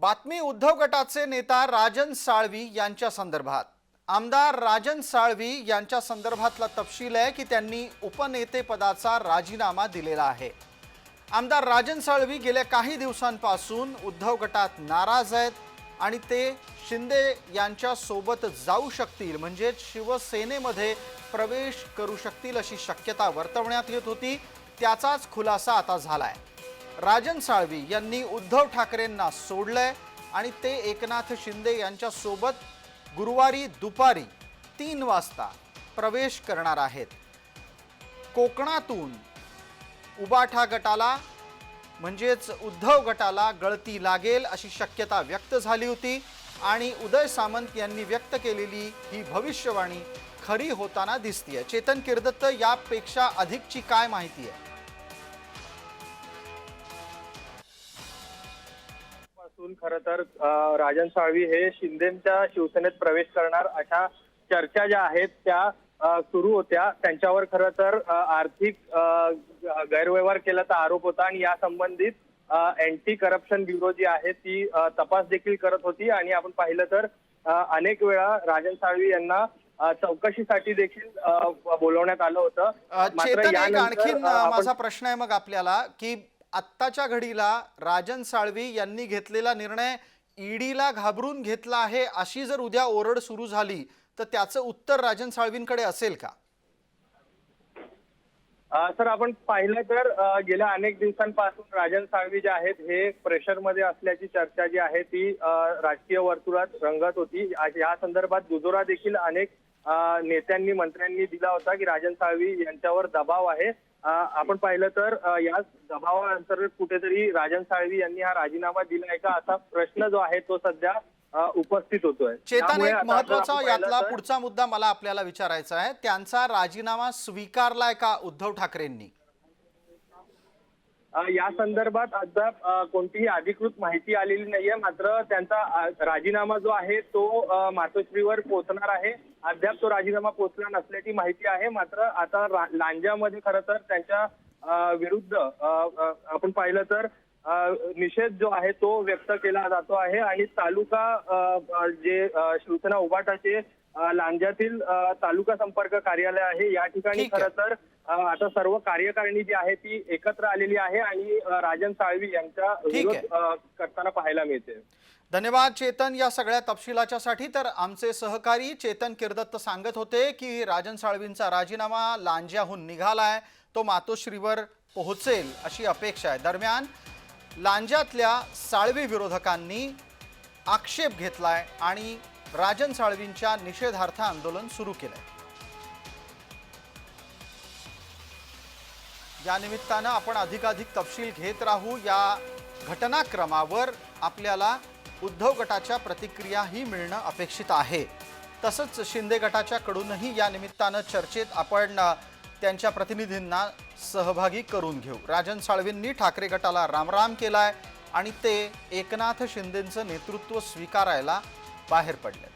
बातमी उद्धव गटाचे नेता राजन साळवी यांच्या संदर्भात. आमदार राजन साळवी यांच्या संदर्भातला तपशील आहे की त्यांनी उपनेतेपदाचा राजीनामा दिलेला आहे. आमदार राजन साळवी गेल्या काही दिवसांपासून उद्धव गटात नाराज आहेत आणि ते शिंदे यांच्या सोबत जाऊ शकतील म्हणजेच शिवसेनेमध्ये प्रवेश करू शकतील अशी शक्यता वर्तवण्यात येत होती. त्याचाच खुलासा आता झाला आहे राजन साळवी यांनी उद्धव ठाकरेंना सोडलंय आणि ते एकनाथ शिंदे यांच्यासोबत गुरुवारी दुपारी तीन वाजता प्रवेश करणार आहेत. कोकणातून उबाठा गटाला म्हणजेच उद्धव गटाला गळती लागेल अशी शक्यता व्यक्त झाली होती आणि उदय सामंत यांनी व्यक्त केलेली ही भविष्यवाणी खरी होताना दिसतीये. चेतन किर्दत्त यापेक्षा अधिकची काय माहिती आहे? खर तर राजन साळवी हे शिंदेच्या शिवसेनेत प्रवेश करणार अशा चर्चा ज्या आहेत त्या सुरू होत्या. त्यांच्यावर खरं तर आर्थिक गैरव्यवहार केल्याचा आरोप होता आणि या संबंधित अँटी करप्शन ब्युरो जी आहे ती तपास देखील करत होती आणि आपण पाहिलं तर अनेक वेळा राजन साळवी यांना चौकशीसाठी देखील बोलवण्यात आलं होतं. आपण- माझा प्रश्न आहे मग आपल्याला की आत्ताच्या घडीला राजन साळवी यांनी घेतलेला निर्णय ईडीला घाबरून घेतला आहे अशी जर उद्या ओरड सुरू झाली तर त्याचं उत्तर राजन साळवींकडे असेल का? सर आपण पाहिलं तर गेल्या अनेक दिवसांपासून राजन साळवी जे आहेत हे प्रेशरमध्ये असल्याची चर्चा जी आहे ती राजकीय वर्तुळात रंगत होती. या संदर्भात दुजोरा देखील अनेक नेत्यांनी मंत्र्यांनी दिला होता की राजन साळवी यांच्यावर दबाव आहे. आपण पाहिलं तर या दबावाअंतर्गत कुठेतरी राजन साळवी यांनी हा राजीनामा दिलाय का असा प्रश्न जो आहे तो सध्या उपस्थित होतोय. चेतन एक महत्त्वाचा यातला पुढचा मुद्दा मला आपल्याला विचारायचा आहे. त्यांचा राजीनामा स्वीकारलाय का उद्धव ठाकरेंनी? या संदर्भात अद्याप कोणतीही अधिकृत माहिती आलेली नाहीये. मात्र त्यांचा राजीनामा जो आहे तो मातोश्रीवर पोहोचणार आहे. अद्याप तो राजीनामा पोहोचला नसल्याची माहिती आहे. मात्र आता लांजामध्ये खरं तर त्यांच्या विरुद्ध आपण पाहिलं तर निषेध जो आहे तो व्यक्त केला जातो आहे. आणि तालुका जे शिवसेना उबाटाचे अ, लांजातील तालुका संपर्क कार्यालय आहे. या ठिकाणी. खरं तर आता सर्व कार्यकारिणी जी आहे ती एकत्र आलेली आहे आणि राजन साळवी यांचा. विरोध करताना पाहायला मिळते. धन्यवाद चेतन या सगळ्या तपशिलाच्यासाठी तर आमचे सहकारी चेतन किर्दत्त सांगत होते की राजन साळवींचा राजीनामा लांज्याहून निघालाय. तो मातोश्रीवर पोहोचेल अशी अपेक्षा आहे. दरम्यान लांज्यातल्या साळवी विरोधकांनी आक्षेप घेतलाय आणि राजन साळवींच्या निषेधार्थ आंदोलन सुरू केलंय. या निमित्तानं आपण अधिकाधिक तपशील घेत राहू. या घटनाक्रमावर आपल्याला उद्धव गटाच्या प्रतिक्रियाही मिळणं अपेक्षित आहे. तसंच शिंदे गटाच्या कडूनही या निमित्तानं चर्चेत आपण त्यांच्या प्रतिनिधींना सहभागी करून घेऊ. राजन साळवींनी ठाकरे गटाला रामराम केलाय आणि ते एकनाथ शिंदेंचं नेतृत्व स्वीकारायला बाहेर पडले